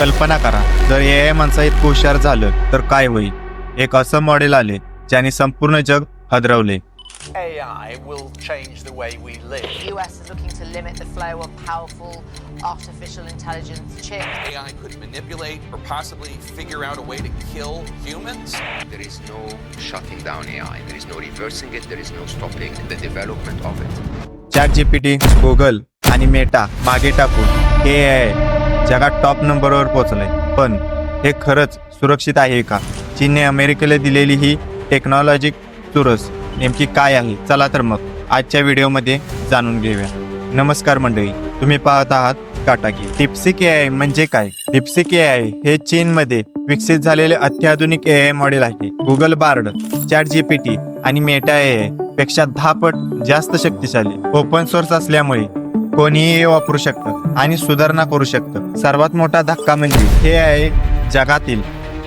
कल्पना करा जर ए आय माणसा इतकं हुशार झालं तर काय होईल एक असं मॉडेल आले ज्याने संपूर्ण जग हदरवले AI will change the way we live. The US is looking to limit the flow of powerful artificial intelligence chips. AI could manipulate or possibly figure out a way to kill humans. There is no shutting down AI. There is no reversing it. There is no stopping the development of it. Chat GPT Google आणि Meta मागे टाकून I जगात top नंबरवर पोहोचलंय पण हे खरंच सुरक्षित आहे का? चीनने अमेरिकेला दिलेली ही टेक्नॉलॉजी चुरस नेमकी काय आहे? चला तर मग आजच्या व्हिडिओमध्ये जाणून घेऊया. नमस्कार मंडळी तुम्ही पाहत आहात काटाकी टिप्सिक ए आय म्हणजे काय? टिप्सिक ए आय हे चीनमध्ये विकसित झालेले अत्याधुनिक ए आय मॉडेल आहे. गुगल बार्ड चॅट जीपीटी आणि मेटा ए आयपेक्षा दहा पट जास्त शक्तिशाली. ओपन सोर्स असल्यामुळे कोणीही वापरू शकतं आणि सुधारणा करू शकतं. सर्वात मोठा धक्का म्हणजे हे आहे जगातील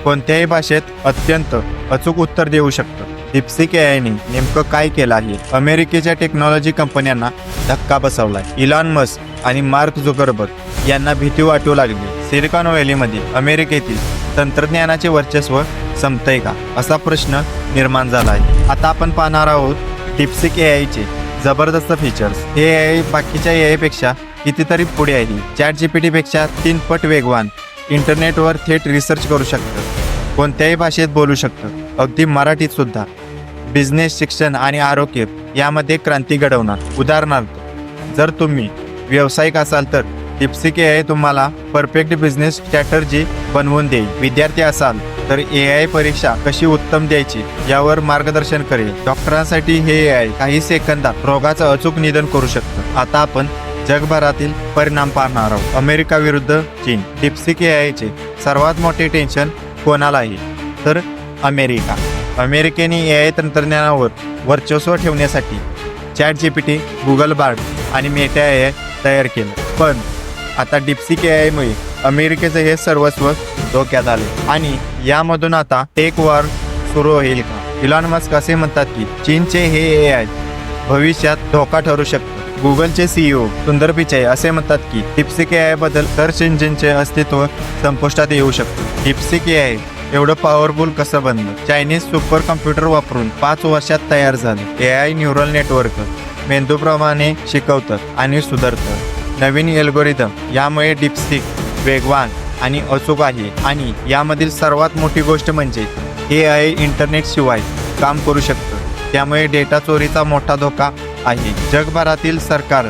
कोणत्याही भाषेत अत्यंत अचूक उत्तर देऊ शकतं. डिप्सिक एआयने नेमकं काय केलं आहे? अमेरिकेच्या टेक्नॉलॉजी कंपन्यांना धक्का बसवलाय इलॉन मस्क आणि मार्क झुकरबर्ग यांना भीती वाटू लागली. सिलिकॉन व्हॅलीमध्ये अमेरिकेतील तंत्रज्ञानाचे वर्चस्व संपतंय का? असा प्रश्न निर्माण झाला आहे. आता आपण पाहणार आहोत डिप्सिक एआयचे जबरदस्त फीचर्स हे ए आय बाकीच्या ए पेक्षा कितीतरी पुढे आहे. चॅट जीपीटी पेक्षा तीन पट वेगवान. इंटरनेटवर थेट रिसर्च करू शकतं. कोणत्याही भाषेत बोलू शकतं. अगदी मराठीत सुद्धा. बिझनेस शिक्षण आणि आरोग्य यामध्ये क्रांती घडवणार. उदाहरणार्थ जर तुम्ही व्यावसायिक असाल तर टिप्सिक ए आय तुम्हाला परफेक्ट बिझनेस स्ट्रॅटर्जी बनवून देईल. विद्यार्थी असाल तर ए आय परीक्षा कशी उत्तम द्यायची यावर मार्गदर्शन करेल. डॉक्टरांसाठी हे ए आय काही सेकंदात रोगाचं अचूक निदान करू शकतं. आता आपण जगभरातील परिणाम पाहणार आहोत. अमेरिका विरुद्ध चीन. डिप्सिक ए आयचे सर्वात मोठे टेन्शन कोणाला आहे तर अमेरिका. अमेरिकेने ए आय तंत्रज्ञानावर वर्चस्व ठेवण्यासाठी चॅट जीपीटी गुगल बार्ड आणि मेटा ए आय तयार केलं. पण आता डिप्सिक ए आयमुळे अमेरिकेचं हे सर्वस्व धोक्यात आले. आणि यामधून आता टेक वॉर सुरू होईल का? इलॉन मस्क असे म्हणतात की चीनचे हे ए आय भविष्यात धोका ठरू शकतो. गुगलचे सीईओ सुंदर पिचाई असे म्हणतात की टिप्सिक ए आयबद्दल सर्च इंजिनचे अस्तित्व संपुष्टात येऊ शकतं. टिप्सिक ए आय एवढं पॉवरफुल कसं बनलं? चायनीज सुपर कम्प्युटर वापरून पाच वर्षात तयार झालं. ए आय न्यूरल नेटवर्क मेंदूप्रमाणे शिकवतं आणि सुधारतं. नवीन एल्गोरिदम यामुळे डिप्सिक वेगवान आणि अचूक आहे. आणि यामधील सर्वात मोठी गोष्ट म्हणजे हे आय इंटरनेटशिवाय काम करू शकतं. त्यामुळे डेटा चोरीचा मोठा धोका आहे. जगभरातील सरकार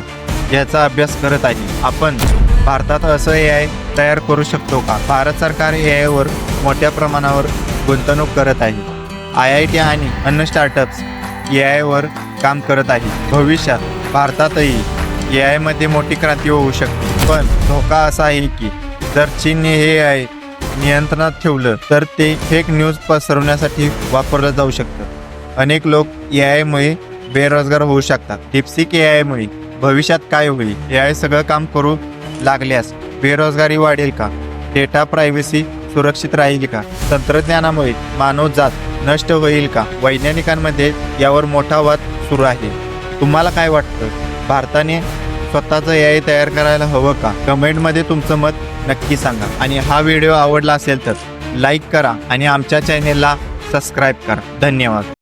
याचा अभ्यास करत आहे. आपण भारतात असं ए आय तयार करू शकतो का? भारत सरकार ए आयवर मोठ्या प्रमाणावर गुंतवणूक करत आहे. आय आय टी आणि अन्य स्टार्टअप्स ए आयवर काम करत आहे. भविष्यात भारतातही ए आयमध्ये मोठी क्रांती होऊ शकते. पण धोका असा आहे की जर चीनने हे आय नियंत्रणात ठेवलं तर ते फेक न्यूज पसरवण्यासाठी वापरलं जाऊ शकतं. अनेक लोक ए आयमुळे बेरोजगार होऊ शकतात. टिप्सिक ए आयमुळे भविष्यात काय होईल? ए आय सगळं काम करू लागल्यास बेरोजगारी वाढेल का? डेटा प्रायव्हसी सुरक्षित राहील का? तंत्रज्ञानामुळे मानवजात नष्ट होईल का? वैज्ञानिकांमध्ये यावर मोठा वाद सुरू आहे. तुम्हाला काय वाटतं? भारताने स्वतःचं ए आय तयार करायला हवं का? कमेंटमध्ये तुमचं मत नक्की सांगा. आणि हा व्हिडिओ आवडला असेल तर लाईक करा आणि आमच्या चॅनेलला सबस्क्राईब करा. धन्यवाद.